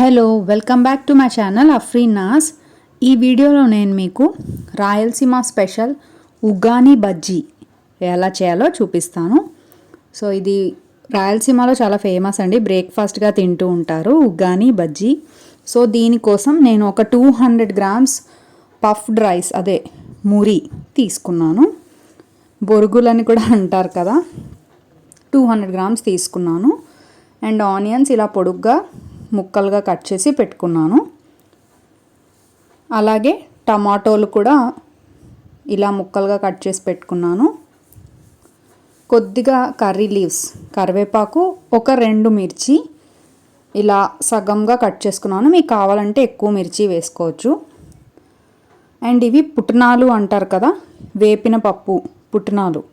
Hello welcome back to my channel Afreena's ఈ వీడియోలో నేను మీకు రాయలసీమ స్పెషల్ ఉగాని బజ్జీ ఎలా చేయాలో చూపిస్తాను. సో ఇది రాయలసీమలో చాలా ఫేమస్ అండి. బ్రేక్ఫాస్ట్గా తింటూ ఉంటారు ఉగాని బజ్జీ. సో దీనికోసం నేను ఒక two hundred grams puffed rice అదే మురి తీసుకున్నాను. బొరుగులని కూడా అంటారు కదా. టూ హండ్రెడ్ గ్రామ్స్ తీసుకున్నాను. అండ్ ఆనియన్స్ ఇలా పొడుగ్గా ముక్కలుగా కట్ చేసి పెట్టుకున్నాను. అలాగే టమాటోలు కూడా ఇలా ముక్కలుగా కట్ చేసి పెట్టుకున్నాను. కొద్దిగా కర్రీ లీవ్స్ కరివేపాకు ఒక రెండు మిర్చి ఇలా సగంగా కట్ చేసుకున్నాను. మీకు కావాలంటే ఎక్కువ మిర్చి వేసుకోవచ్చు. అండ్ ఇవి పుట్నాలు అంటారు కదా వేపిన పప్పు పుట్నాలు.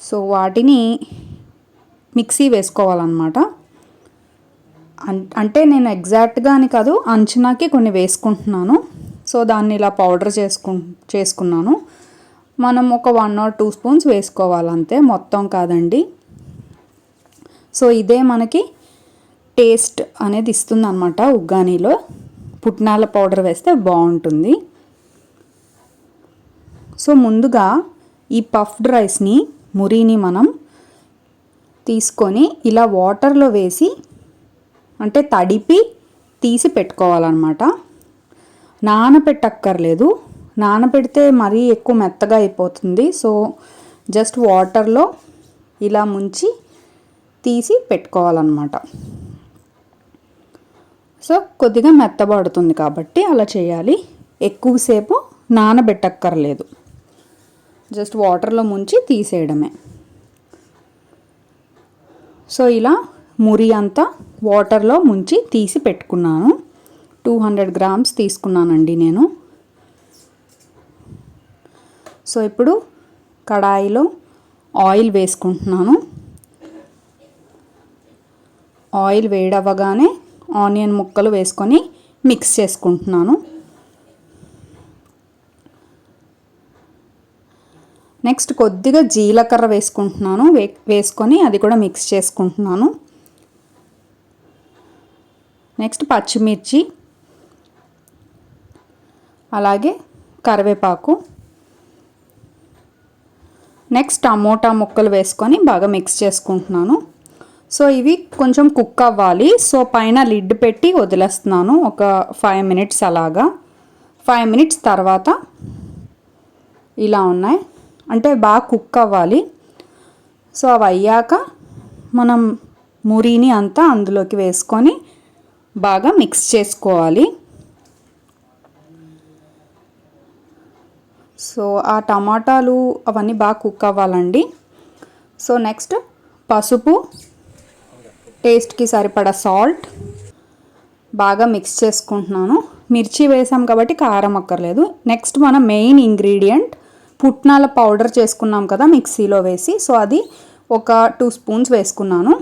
సో వాటిని మిక్సీ వేసుకోవాలన్నమాట. అంటే నేను ఎగ్జాక్ట్గా అని కాదు అంచనాకి కొన్ని వేసుకుంటున్నాను. సో దాన్ని ఇలా పౌడర్ చేసుకు చేసుకున్నాను. మనం ఒక వన్ ఆర్ టూ స్పూన్స్ వేసుకోవాలంతే మొత్తం కాదండి. సో ఇదే మనకి టేస్ట్ అనేది ఇస్తుంది అనమాట ఉగ్గానీలో. పుట్నాల పౌడర్ వేస్తే బాగుంటుంది. సో ముందుగా ఈ పఫ్డ్ రైస్ని మురిని మనం తీసుకొని ఇలా వాటర్లో వేసి అంటే తడిపి తీసి పెట్టుకోవాలన్నమాట. నానపెట్టక్కర్లేదు. నానపెడితే మరీ ఎక్కువ మెత్తగా అయిపోతుంది. సో జస్ట్ వాటర్లో ఇలా ముంచి తీసి పెట్టుకోవాలన్నమాట. సో కొద్దిగా మెత్తబడుతుంది కాబట్టి అలా చేయాలి. ఎక్కువసేపు నానబెట్టక్కర్లేదు. జస్ట్ వాటర్లో ముంచి తీసేయడమే. సో ఇలా మురి అంతా వాటర్లో ముంచి తీసి పెట్టుకున్నాను. టూ హండ్రెడ్ గ్రామ్స్ తీసుకున్నానండి నేను. సో ఇప్పుడు కడాయిలో ఆయిల్ వేసుకుంటున్నాను. ఆయిల్ వేడవ్వగానే ఆనియన్ ముక్కలు వేసుకొని మిక్స్ చేసుకుంటున్నాను. నెక్స్ట్ కొద్దిగా జీలకర్ర వేసుకుంటున్నాను. వే వేసుకొని అది కూడా మిక్స్ చేసుకుంటున్నాను. నెక్స్ట్ పచ్చిమిర్చి అలాగే కరివేపాకు. నెక్స్ట్ టమోటా ముక్కలు వేసుకొని బాగా మిక్స్ చేసుకుంటున్నాను. సో ఇవి కొంచెం కుక్ అవ్వాలి. సో పైన లిడ్ పెట్టి వదిలేస్తున్నాను. ఒక ఫైవ్ మినిట్స్ అలాగా. ఫైవ్ మినిట్స్ తర్వాత ఇలా ఉన్నాయి. అంటే బాగా కుక్ అవ్వాలి. సో అవి అయ్యాక మనం మురిని అంతా అందులోకి వేసుకొని బాగా మిక్స్ చేసుకోవాలి. సో ఆ టమాటాలు అవన్నీ బాగా కుక్ అవ్వాలండి. సో నెక్స్ట్ పసుపు టేస్ట్కి సరిపడా సాల్ట్ బాగా మిక్స్ చేసుకుంటున్నాను. మిర్చి వేసాం కాబట్టి కారం అక్కర్లేదు. నెక్స్ట్ మన మెయిన్ ఇంగ్రీడియంట్ పుట్నాల పౌడర్ చేసుకున్నాం కదా మిక్సీలో వేసి. సో అది ఒక టూ స్పూన్స్ వేసుకున్నాను.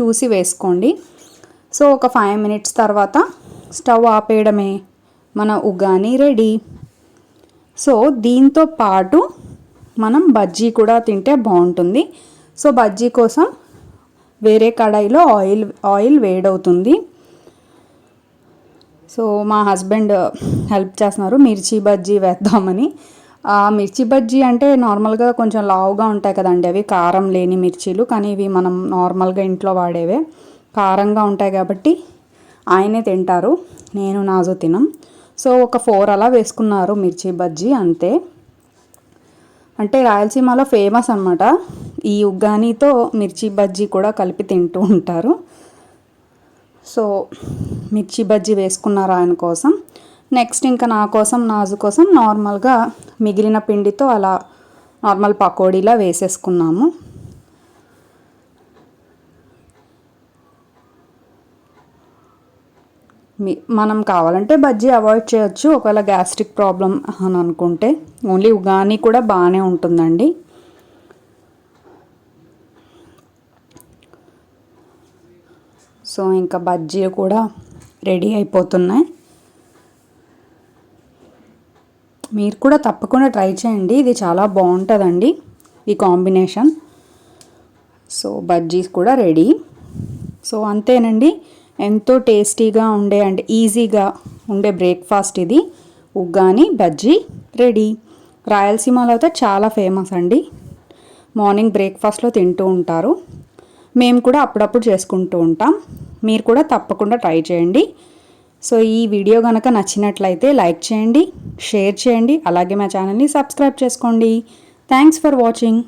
చూసి వేసుకోండి. సో ఒక ఫైవ్ మినిట్స్ తర్వాత స్టవ్ ఆపేయడమే. మన ఉగాని రెడీ సో దీంతో పాటు మనం బజ్జీ కూడా తింటే బాగుంటుంది. సో బజ్జీ కోసం వేరే కడాయిలో ఆయిల్ ఆయిల్ వేడవుతుంది. సో మా హస్బెండ్ హెల్ప్ చేస్తున్నారు మిర్చి బజ్జీ వేద్దామని. మిర్చి బజ్జీ అంటే నార్మల్గా కొంచెం లావుగా ఉంటాయి కదండి అవి కారం లేని మిర్చీలు కానీ ఇవి మనం నార్మల్గా ఇంట్లో వాడేవే. కారంగా ఉంటాయి కాబట్టి ఆయనే తింటారు. నేను నాజు తినం. సో ఒక ఫోర్ అలా వేసుకున్నారు మిర్చి బజ్జీ అంతే. అంటే రాయలసీమలో ఫేమస్ అనమాట ఈ ఉగ్గానితో మిర్చి బజ్జీ కూడా కలిపి తింటూ ఉంటారు. సో మిర్చి బజ్జీ వేసుకున్నారు ఆయన కోసం. నెక్స్ట్ ఇంకా నా కోసం నాజు కోసం నార్మల్గా మిగిలిన పిండితో అలా నార్మల్ పకోడీలా వేసేసుకున్నాము. మనం కావాలంటే బజ్జీ అవాయిడ్ చేయొచ్చు. ఒకవేళ గ్యాస్ట్రిక్ ప్రాబ్లం అని అనుకుంటే ఓన్లీ ఉగాని కూడా బాగానే ఉంటుందండి. సో ఇంకా బజ్జీ కూడా రెడీ అయిపోతున్నాయి. మీరు కూడా తప్పకుండా ట్రై చేయండి. ఇది చాలా బాగుంటుందండి ఈ కాంబినేషన్. సో బజ్జీస్ కూడా రెడీ. సో అంతేనండి. ఎంతో టేస్టీగా ఉండే అండ్ ఈజీగా ఉండే బ్రేక్ఫాస్ట్ ఇది. ఉగ్గాని బజ్జీ రెడీ. రాయలసీమలో అయితే చాలా ఫేమస్ అండి. మార్నింగ్ బ్రేక్ఫాస్ట్లో తింటూ ఉంటారు. మేము కూడా అప్పుడప్పుడు చేసుకుంటూ ఉంటాం. మీరు కూడా తప్పకుండా ట్రై చేయండి. సో ఈ వీడియో కనుక నచ్చినట్లయితే లైక్ చేయండి షేర్ చేయండి అలాగే మా ఛానల్ని సబ్స్క్రైబ్ చేసుకోండి. Thanks for watching.